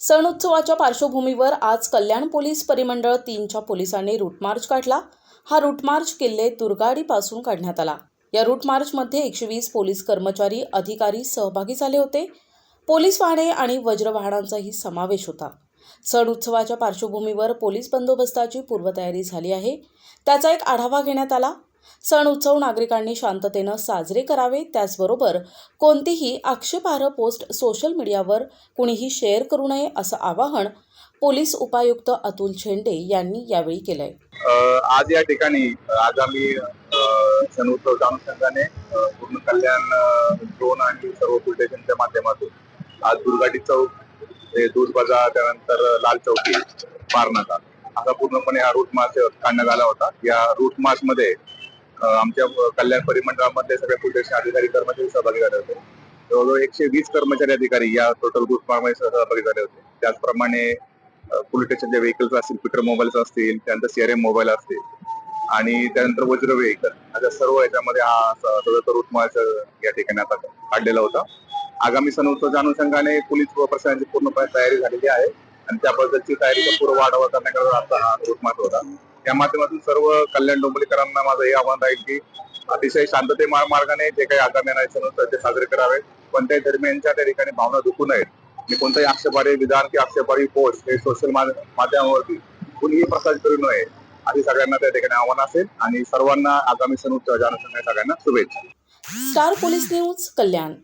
सण उत्सवाच्या पार्श्वभूमीवर आज कल्याण पोलीस परिमंडळ तीनच्या पोलिसांनी रूटमार्च काढला. हा रूटमार्च किल्ले दुर्गाडीपासून काढण्यात आला. या रूटमार्चमध्ये एकशे वीस पोलीस कर्मचारी अधिकारी सहभागी झाले होते. पोलीस वाहने आणि वज्रवाहनांचाही समावेश होता. सण उत्सवाच्या पार्श्वभूमीवर पोलीस बंदोबस्ताची पूर्वतयारी झाली आहे. त्याचा एक आढावा घेण्यात आला. सण उत्सव नागरिकांनी शांततेनं साजरे करावे त्याचबरोबर कोणतीही आक्षेपार्ह पोस्ट सोशल मीडियावर कुणीही शेअर करू नये असं आवाहन पोलीस उपायुक्त अतुल छेंडे यांनी यावेळी केलंय. आज या ठिकाणी आगामी सण उत्सवच्या अनुषंगाने पूर्ण कल्याण ड्रोन आणि सर्व स्टेशनच्या माध्यमातून आज दुर्गाटी चौक दूध बाजार त्यानंतर लाल चौकी पारनाका असा पूर्णपणे हा रूट मार्च काढण्यात आला होता. या रूट मार्च मध्ये आमच्या कल्याण परिमंडळामध्ये सगळे पोलीस अधिकारी कर्मचारी सहभागी झाले होते. जवळजवळ एकशे वीस कर्मचारी अधिकारी या टोटल रूटमध्ये सहभागी झाले होते. त्याचप्रमाणे पोलीस स्टेशनचे व्हेकल्स असतील पीटर मोबाईल्स असतील त्यानंतर सीआरएम मोबाईल असतील आणि त्यानंतर वज्र व्हेकल अशा सर्व याच्यामध्ये हा सदर रूट मार्च या ठिकाणी आता काढलेला होता. आगामी सण उत्सवाच्या अनुषंगाने पोलीस प्रशासनाची पूर्णपणे तयारी झालेली आहे आणि त्याबद्दलची तयारीचा पूर्व वाढावा करण्याकरता आता हा रूट मार्च होता. त्या माध्यमातून सर्व कल्याण डोंबलीकरांना माझं हे आव्हान राहील की अतिशय शांतते मार्गाने जे काही आगामी येणारे सण ते साजरे करावे. कोणत्याही दरम्यानच्या त्या ठिकाणी भावना दुखू नयेत. आणि कोणताही आक्षेपारी विधान किंवा आक्षेपारी पोस्ट हे सोशल माध्यमावरती कुणीही प्रसारित करू नये अशी सगळ्यांना त्या ठिकाणी आव्हान असेल. आणि सर्वांना आगामी सण उत्सव सगळ्यांना शुभेच्छा. Star police news Kalyan.